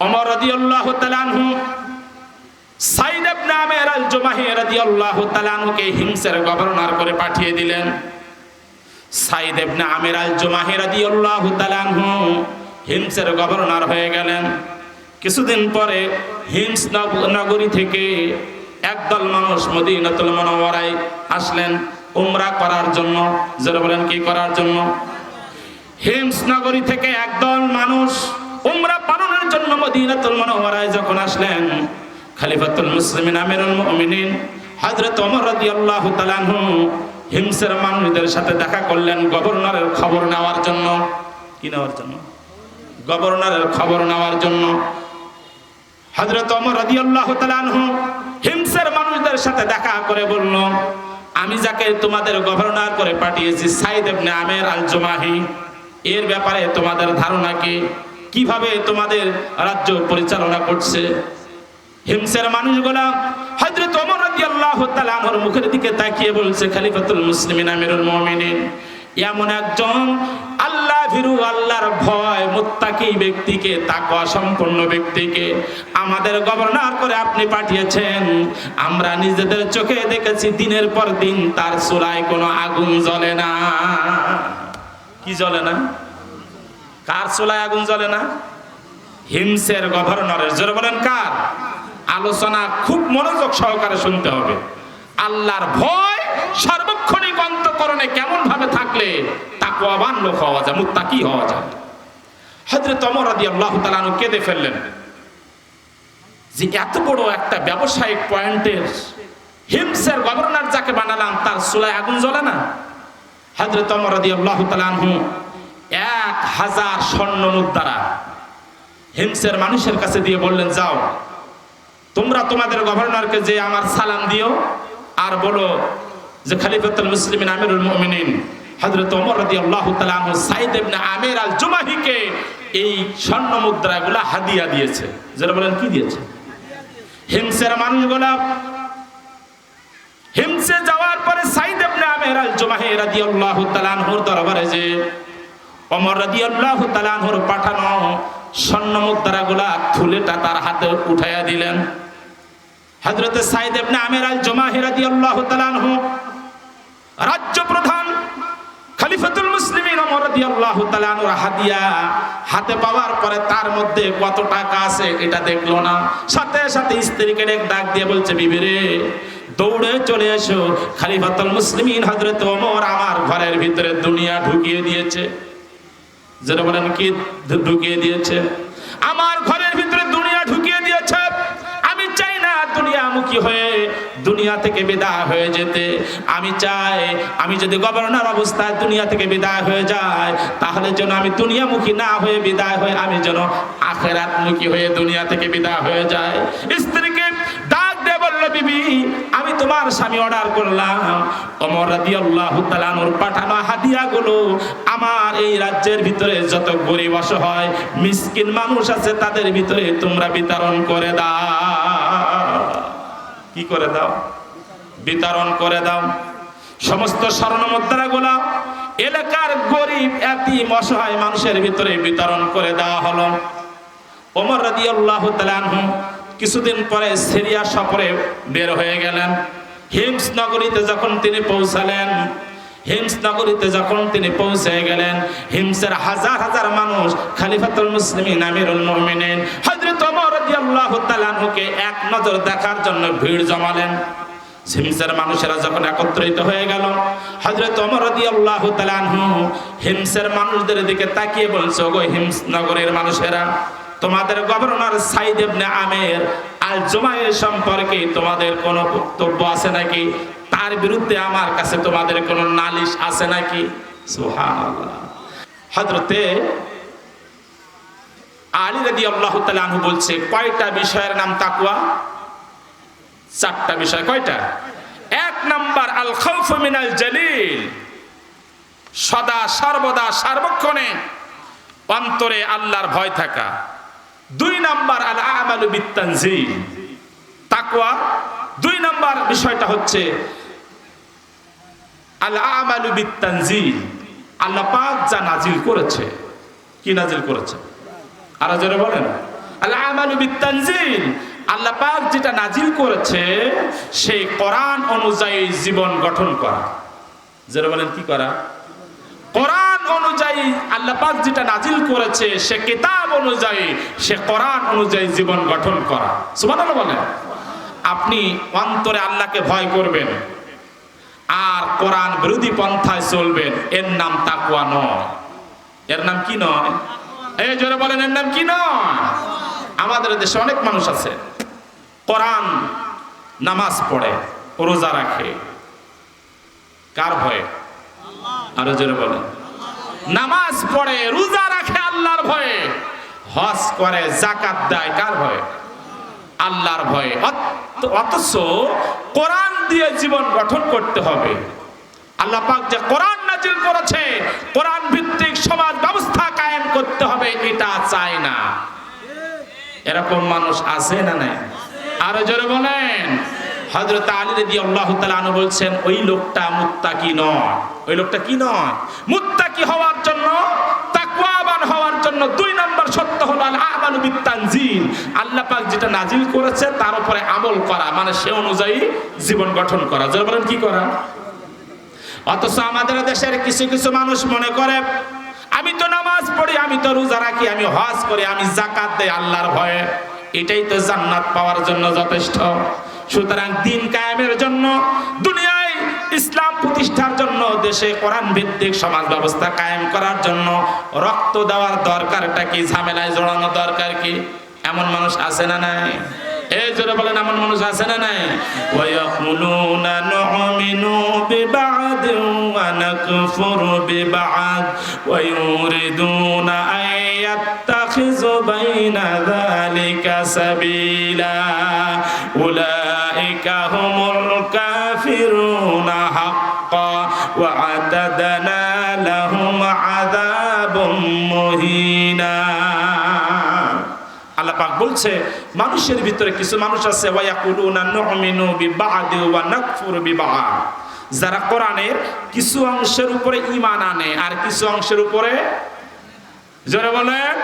অমর রাদিয়াল্লাহু আল করে পাঠিয়ে দিলেন। হিমসের হয়ে গেলেন। কিছুদিন পরে হিমস নগরী থেকে একদল মানুষ মদিনাতুল মুনাওয়ারায় আসলেন উমরা করার জন্য। যারা বলেন, কি করার জন্য? হিমস নগরী থেকে একদল মানুষ উমরা জন্য মদিনাতুল মুনাওয়ারায় যখন আসলেন, খলিফাতুল মুসলিমিন, আমিরুল মুমিনিন, হযরত ওমর রাদিয়াল্লাহু তাআলা আনহু হিমসের মানুষদের সাথে দেখা করলেন গভর্নরের খবর নেওয়ার জন্য। কি নেওয়ার জন্য? গভর্নরের খবর নেওয়ার জন্য। ওমর রাদিয়াল্লাহু তাআলা আনহু হিমসের মানুষদের সাথে দেখা করে বলল, আমি যাকে তোমাদের গভর্নর করে পাঠিয়েছি সাইদ ইবনে আমের আল জুমাহি এর ব্যাপারে তোমাদের ধারণা কি? কীভাবে তোমাদের রাজ্য পরিচালনা করছে? হিমসের মানুষগুলা হযরত ওমর রাদিয়াল্লাহু তাআলা আনহুর মুখের দিকে তাকিয়ে বলছে, খলিফাতুল মুসলিমিন, আমিরুল মুমিনিন। এমন একজন আল্লাহ ভীরু, আল্লাহর ভয়, মুত্তাকি ব্যক্তিকে, তাকওয়া সম্পন্ন ব্যক্তিকে আমাদের গভর্নর করে আপনি পাঠিয়েছেন। আমরা নিজেদের চোখে দেখেছি, দিনের পর দিন তার চুলায় কোনো আগুন জ্বলে না। কি জ্বলে না? কার চুলায় আগুন জ্বলে না? হিমসের গভর্নরের। জোরে বলেন কার? আলোচনা খুব মনোযোগ সহকারে শুনতে হবে। আল্লাহর ভয় সার্বক্ষণিক অন্তকরণে কেমন ভাবে থাকলে তাকওয়াবান লোক হওয়া যায়, মুত্তাকি হওয়া যায়। হযরত ওমর রাদিয়াল্লাহু তাআলা আনহু কেঁদে ফেললেন। যে এত বড় একটা ব্যবসায়িক পয়েন্টের হিমসের গভর্নর যাকে বানালাম, তার চুলায় আগুন জ্বলে না? হযরত ওমর রাদিয়াল্লাহু তাআলা আনহু এক হাজার স্বর্ণ মুদ্রা হিমসের মানুষের কাছে দিয়ে বললেন, যাও, তোমরা তোমাদের গভর্নরকে যে আমার সালাম দিও আর বলো যে খলিফাতুল মুসলিমিন আমিরুল মুমিনিন হযরত ওমর রাদিয়াল্লাহু তাআলা আনহু সাইদ ইবনে আমির আল জুমাহিকে এই স্বর্ণ মুদ্রাগুলা হাদিয়া দিয়েছে। যারা বলেন, কি দিয়েছে? হিমসের মানুষগুলা হিমসে যাওয়ার পরে সাইদ ইবনে আমির আল জুমাহি রাদিয়াল্লাহু তাআলা আনহুর দরবারে যে ওমর রাদিয়াল্লাহু তাআলা আনহুর পাঠানো স্বর্ণ মুদ্রাগুলা থুলেটা তার হাতে উঠাইয়া দিলেন। হযরতে সাইদ ইবনে আমির আল জুমাহি রাদিয়াল্লাহু তাআলা আনহু রাজ্য প্রধান খলিফাতুল মুসলিমিন ওমর রাদিয়াল্লাহু তাআলা আনহুর হাদিয়া হাতে পাওয়ার পরে তার মধ্যে কত টাকা আছে এটা দেখল না। সাথে সাথে স্ত্রীকে এক ডাক দিয়ে বলছে, বিবি রে, দৌড়ে চলে এসো। খলিফাতুল মুসলিমিন হযরত ওমর আমার ঘরের ভিতরে দুনিয়া ঢুকিয়ে দিয়েছে। যেটা বলেন কি ঢুকিয়ে দিয়েছে। আমার ঘরের ভিতরে দুনিয়া ঢুকিয়ে দিয়েছে। আমি চাই না দুনিয়ামুখী হয়ে দুনিয়া থেকে বিদায় হয়ে যেতে। আমি চাই আমি যদি গভর্নর অবস্থায় দুনিয়া থেকে বিদায় হয়ে যায় তাহলে যেন আমি দুনিয়ামুখী না হয়ে বিদায় হয়ে আমি যেন আখেরাতমুখী হয়ে দুনিয়া থেকে বিদায় হয়ে যায় স্ত্রীকে ডাক দিয়ে বলল, বিবি তোমার স্বামী অর্ডার করলাম। অমর তাআলা আনহুর পাঠানো হাদিয়াগুলো আমার এই রাজ্যের ভিতরে যত গরিব অসহায়, মিসকিন মানুষ আছে তাদের ভিতরে তোমরা বিতরণ করে দাও। কি করে দাও? বিতরণ করে দাও। সমস্ত স্বর্ণ মুদ্রাগুলা এলাকার গরিব, এতিম, অসহায় মানুষের ভিতরে বিতরণ করে দেওয়া হলো। ওমর রাদিয়াল্লাহু তাআলা কিছুদিন পরে সিরিয়া সফরে বের হয়ে গেলেন। হিমস নগরীতে যখন তিনি পৌঁছালেন হিমস নগরীতে যখন তিনি পৌঁছে গেলেন, হিমসের হাজার হাজার মানুষ খলিফাতুল মুসলিমিন, আমিরুল মুমিনিন, হযরত ওমর রাদিয়াল্লাহু তাআলা আনহুকে এক নজর দেখার জন্য ভিড় জমালেন। হিমসের মানুষেরা যখন একত্রিত হয়ে গেল, হযরত ওমর রাদিয়াল্লাহু তাআলা হিমসের মানুষদের দিকে তাকিয়ে বলছে, ওগো হিমস নগরের মানুষেরা তোমাদের গভর্নর সাইদ ইবনে আমের আল জুমাইর সম্পর্কে তোমাদের কোনো বক্তব্য আছে নাকি? তার বিরুদ্ধে আমার কাছে তোমাদের কোনো নালিশ আছে নাকি? সুবহানাল্লাহ। হযরতে আলী রাদিয়াল্লাহু তাআলা আনহু বলছে, কয়টা বিষয়ের নাম তাকওয়া? চারটা বিষয়। কয়টা? এক নাম্বার আল খাউফ মিনাল জালিল। সদা সর্বদা সার্বক্ষণে অন্তরে আল্লাহর ভয় থাকা। দুই নাম্বার আল আমালু বিত্তানজিল। তাকওয়া। দুই নাম্বার বিষয়টা হচ্ছে আল আমালু বিত্তানজিল। আল্লাহ পাক যা নাজিল করেছে। কি নাজিল করেছে? আর যারা বলেন। আল্লাহ আমালু বিতানজিল আল্লাহ পাক যেটা নাজিল করেছে, সেই কোরআন অনুযায়ী জীবন গঠন করা। যারা বলেন কি করা? কোরআন অনুযায়ী আল্লাহ পাক যেটা নাজিল করেছে, সে কিতাব অনুযায়ী, সে কোরআন অনুযায়ী জীবন গঠন করা। সুবহানাল্লাহ বলেন। আপনি অন্তরে আল্লাহকে ভয় করবেন, আর কোরআন বিরোধী পন্থায় চলবেন, এর নাম তাকুয়া নয়। এর নাম কি নয়? এই জোরে বলেন, এর নাম কি নয়? আমাদের দেশে অনেক মানুষ আছে, কোরআন নামাজ পড়ে, রোজা রাখে। কার ভয়ে? আরও জোরে বলেন। নামাজ পড়ে, রোজা রাখে আল্লাহর ভয়ে, হজ করে জাকাত দেয় কার ভয়ে? আল্লাহর ভয়ে। অথচ কোরআন দিয়ে জীবন গঠন করতে হবে। আল্লাহ পাক যে কোরআন নাজিল করেছে, কোরআন ভিত্তিক সমাজ ব্যবস্থা কায়েম করতে হবে, এটা চায় না। এরকম মানুষ আছে না নাই? আরও জোরে বলেন। হযরত আলী রাদিয়াল্লাহু তাআলা আনহু বলছেন, ওই লোকটা মুত্তাকি নয়। ওই লোকটা কি নয়? মুত্তাকি হওয়ার জন্য, তাকওয়াবান হওয়ার জন্য দুই নাম্বার সত্য হলো আল আমালু বিতানজিল আল্লাহ পাক যেটা নাজিল করেছে, তার উপরে আমল করা মানে সে অনুযায়ী জীবন গঠন করা। জোরে বলেন, কি করা? অথচ আমাদের দেশের কিছু কিছু মানুষ মনে করে, আমি তো নামাজ পড়ি, আমি তো রোজা রাখি, আমি হজ করি, আমি জাকাত দেই আল্লাহর ভয়ে। এটাই তো জান্নাত পাওয়ার জন্য যথেষ্ট। সুতরাং দিন কায়েমের জন্য, দুনিয়ায় ইসলাম প্রতিষ্ঠার জন্য, দেশে কোরআন ভিত্তিক সমাজ ব্যবস্থা কায়েম করার জন্য রক্ত দেওয়ার দরকারটা কি, ঝামেলায় জড়ানো দরকার কি? এমন মানুষ আছে না নাই? এই জোরে বলেন, এমন মানুষ আছে না নাই? ওয়ায়াকুলুনা নুমিনু বিবাদ ওয়া নাকফুরু বিবাদ ওয়া ইউরিদুনা আয়াত্তাখিযু বাইনা যালিকা সাবিলা, উলাইকা হুমুল কাফিরুনা হাক্কা ওয়া লাহুম মুহিনা আল্লাহ পাক বলছে, মানুষের ভিতরে কিছু মানুষ আছে, ওয়ায়াকুলুনা নুমিনু বিবাদি ওয়া নাকফুরু বিবাদ। যারা কোরআনের কিছু অংশের উপরে ঈমান আনে, আর কিছু অংশের উপরে, জোরে বলেন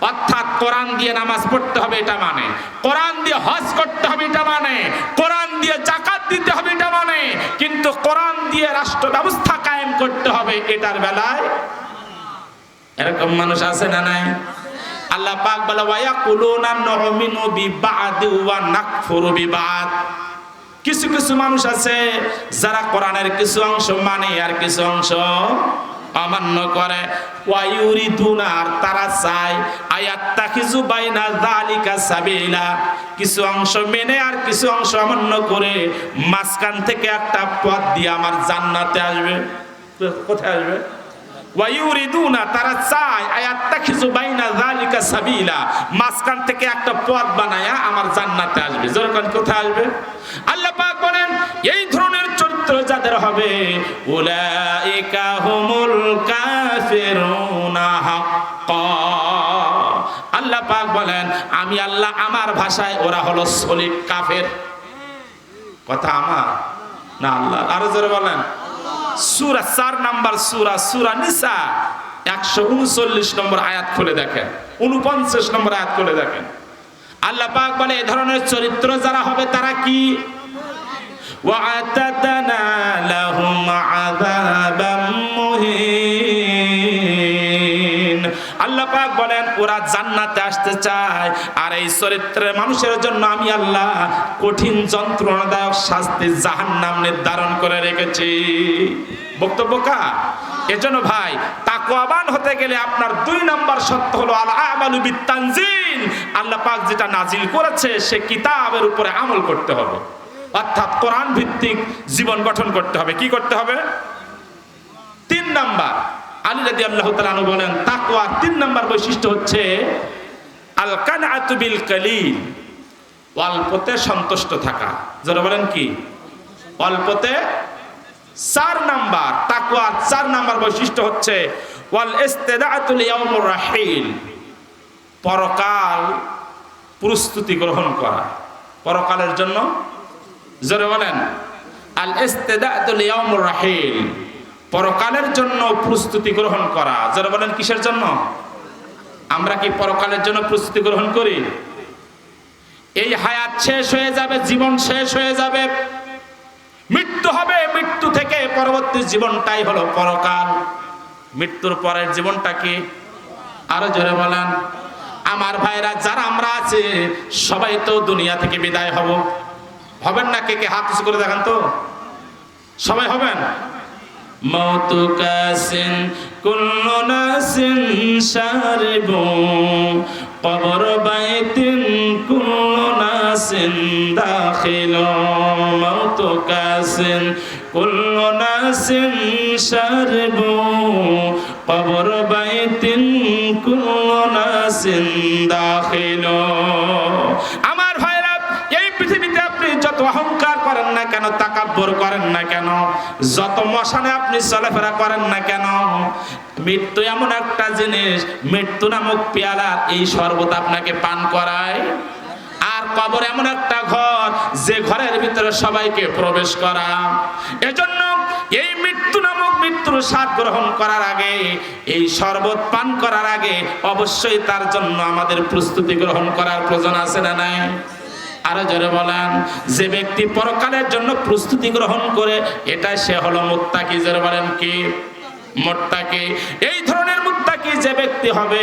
অর্থাৎ কোরআন দিয়ে নামাজ পড়তে হবে এটা মানে। কোরআন দিয়ে হজ করতে হবে এটা মানে। কোরআন দিয়ে জাকাত দিতে হবে এটা মানে। কিন্তু কোরআন দিয়ে রাষ্ট্র ব্যবস্থা কায়েম করতে হবে এটার বেলায়। এরকম মানুষ আছে না নাই? আল্লাহ পাক বলে ওয়া কুলুনা নুমিনু বিবাদি ওয়া নাকফুরু বিবাদ। কিছু কিছু মানুষ আছে যারা কোরআনের কিছু অংশ মানে আর কিছু অংশ অমান্য করে। ওয়ায়ুরিদুনা আর তারা চায় আয়াত্তাখিজু বাইনা যালিকা সাবিলা। কিছু অংশ মেনে আর কিছু অংশ অমান্য করে মাঝখান থেকে একটা পথ দিয়ে আমার জান্নাতে আসবে। কোথায় আসবে? ওয়ায়ুরিদুনা তারা চায় আয়াত্তাখিজু বাইনা যালিকা সাবিলা। মাঝখান থেকে একটা পথ বানায়া আমার জান্নাতে আসবে। যখন কোথায় আসবে? আল্লাহ পাক বলেন, এই ধরনের চরিত্র যাদের হবে। হুমুল আল্লাহ পাক বলেন, আমি আল্লাহ আমার ভাষায় ওরা হলো সলিড কাফের। কথা আমার? না আল্লাহ আরও জোরে বলেন। সুরা চার নাম্বার সুরা সুরা নিসা, একশো উনচল্লিশ নম্বর আয়াত খুলে দেখেন। উনপঞ্চাশ নম্বর আয়াত খুলে দেখেন। আল্লাহ পাক বলে, এ ধরনের চরিত্র যারা হবে তারা কি? وَأَعْتَدْنَا لَهُمْ عَذَابًا مُهِينًا আল্লাহ পাক বলেন ওরা জান্নাতে আসতে চায় আর এই চরিত্রের মানুষের জন্য আমি আল্লাহ কঠিন যন্ত্রণাদায়ক শাস্তি জাহান্নাম নির্ধারণ করে রেখেছি বক্তব্য কা এজন্য ভাই তাকওয়াবান হতে গেলে আপনার দুই নাম্বার সত্য হলো আল আমালু বিতানজিল আল্লাহ পাক যেটা নাজিল করেছে সে কিতাবের উপরে আমল করতে হবে অর্থাৎ কোরআন ভিত্তিক জীবন গঠন করতে হবে। কি করতে হবে? তিন নাম্বার। আলী রাদি আল্লাহ তালু বলেন তাকওয়া তিন নাম্বার বৈশিষ্ট্য হচ্ছে আল কানাতু বিল কালি অল্পতে সন্তুষ্ট থাকা। যারা বলেন কি? অল্পতে চার নাম্বার। তাকওয়া চার নাম্বার বৈশিষ্ট্য হচ্ছে ওয়াল ইস্তিদাতুল ইয়াউমুর রাহিল, পরকাল প্রস্তুতি গ্রহণ করা। পরকালের জন্য জোরে বলেন, আল ইস্তিদাতুল ইয়াউমুর রাহিল পরকালের জন্য প্রস্তুতি গ্রহণ করা। যারা বলেন, কিসের জন্য? আমরা কি পরকালের জন্য প্রস্তুতি গ্রহণ করি? এই হায়াত শেষ হয়ে যাবে, জীবন শেষ হয়ে যাবে। মৃত্যু হবে, মৃত্যু থেকে পরবর্তী জীবনটাই হলো পরকাল। মৃত্যুর পরের জীবনটা কি? আরও জোরে বলেন, আমার ভাইরা, যারা আমরা আছে, সবাই তো দুনিয়া থেকে বিদায় হব। হবেন না? কে কে হাত উঁচু করে দেখান তো। সবাই হবেন? মৌতু কাসিন কুল্লু নাসিন শারিবু কবর বাইতিন কুল্লু নাসিন দাখিলু। মৌতু কাসিন কুল্লু নাসিন শারিবু কবর বাইতিন কুল্লু নাসিন দাখিলু আমার ভাইরা এই পৃথিবীতে আপনি যত অহংকার করেন না কেন, তাকাব্বর করেন না কেন, যত মশানে আপনি চলাফেরা করেন না কেন, মৃত্যু এমন একটা জিনিস, মৃত্যু নামক পেয়ালা, এই শরবত আপনাকে পান করায়। আর কবর এমন একটা ঘর, যে ঘরের ভিতরে সবাইকে প্রবেশ করা। এজন্য এই মৃত্যু নামক মৃত্যুর স্বাদ গ্রহণ করার আগে, এই শরবত পান করার আগে অবশ্যই তার জন্য আমাদের প্রস্তুতি গ্রহণ করার প্রয়োজন আছে না নাই? আরও জোরে বলেন, যে ব্যক্তি পরকালের জন্য প্রস্তুতি গ্রহণ করে এটা সে হলো মুত্তাকি। জোরে বলেন কি? মোত্তাকি। এই ধরনের যে ব্যক্তি হবে,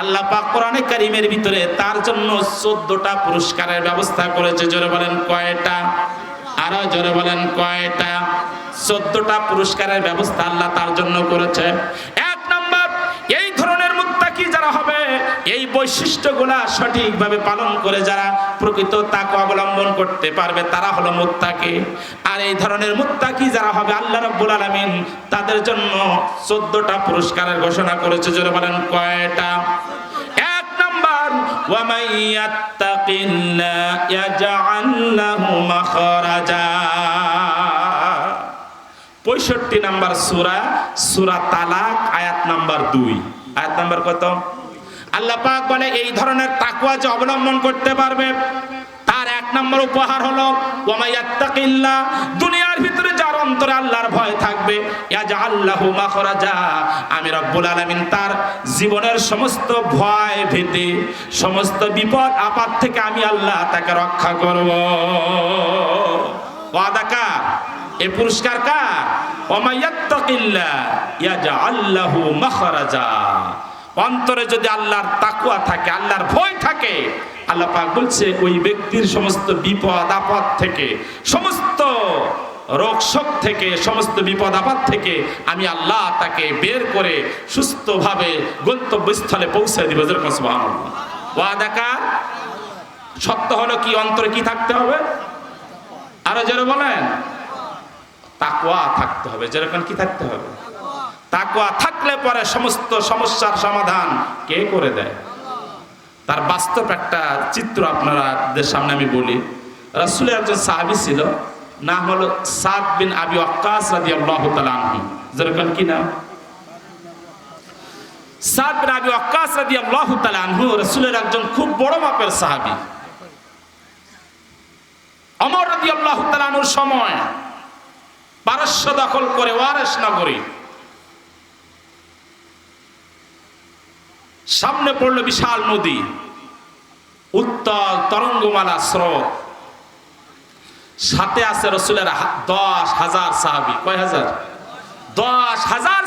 আল্লাহ কোরআনে কারিমের ভিতরে তার জন্য 14টা পুরস্কারের ব্যবস্থা করেছে। জোরে বলেন কয়টা? আরও জোরে বলেন কয়টা? 14টা পুরস্কারের ব্যবস্থা আল্লাহ তার জন্য করেছে। এক নাম্বার, এই ধরনের মুত্তাকি যারা হবে এই বৈশিষ্ট্যগুলা সঠিকভাবে পালন করে যারা প্রকৃত তাকে অবলম্বন করতে পারবে, তারা হলো মুত্তাকি। আর এই ধরনের মুত্তাকি যারা হবে, আল্লাহ রাব্বুল আলামিন তাদের জন্য 14টা পুরস্কারের ঘোষণা করেছে যারা বলেন কয়টা? এক নাম্বার ওয়ামাই ইয়াত্তাকিল্লাহ ইয়াজআল মাখরাজা। পঁয়ষট্টি নাম্বার সুরা সুরা তালাক, আয়াত নাম্বার দুই। আয়াত নাম্বার কত? আল্লাহ পাক বলে, এই ধরনের তাকুয়া যে অবলম্বন করতে পারবে, তার এক নম্বর উপহার হলো ওয়ামাইয়াত্তাকিল্লাহ দুনিয়ার ভিতরে যার অন্তরে আল্লাহর ভয় থাকবে ইয়াজা আল্লাহু মাখরাজা, আমি রব্বুল আলামিন তার জীবনের সমস্ত ভয় ভীতি, সমস্ত বিপদ, আপদ থেকে আমি আল্লাহ তাকে রক্ষা করব। ওয়াদা কার? এই পুরস্কার কার? ওমাইয়াত্তাকিল্লাহ ইয়াজআল্লাহু মাখরাজা। অন্তরে যদি আল্লাহর তাকুয়া থাকে, আল্লাহর ভয় থাকে, আল্লাহ পাক বলছে, ওই ব্যক্তির সমস্ত বিপদ, আপদ থেকে, সমস্ত রোগ শোক থেকে, সমস্ত বিপদ, আপদ থেকে আমি আল্লাহ তাকে বের করে সুস্থভাবে গন্তব্যস্থলে পৌঁছে দিব। যেরকম সুবহানাল্লাহ। ওয়াদা সত্য হলো কি? অন্তরে কি থাকতে হবে? আরও যারা বলেন। তাকওয়া থাকতে হবে। যেরকম কি থাকতে হবে? তাকওয়া থাকলে পরে সমস্ত সমস্যার সমাধান কে করে দেয়? তার বাস্তব একটা চিত্র আপনাদের সামনে আমি বলি। রাসূলের একজন সাহাবি ছিল, নাম হলো সাদ বিন আবি ওয়াক্কাস রাদিয়াল্লাহু তাআলা আনহু। যেরকম কি নাম? সাদ বিন আবি ওয়াক্কাস রাদিয়াল্লাহু তাআলা আনহু রাসূলের একজন খুব বড় মাপের সাহাবী। অমর রাদিয়াল্লাহু তাআলা আনহুর সময় পারস্য দখল করে ওয়ারেস নগরী সামনে পড়ল বিশাল নদী, উত্তল তরঙ্গমালা স্রোত। সাথে আছে রসুলের দশ হাজার সাহাবি। কয় হাজার? দশ হাজার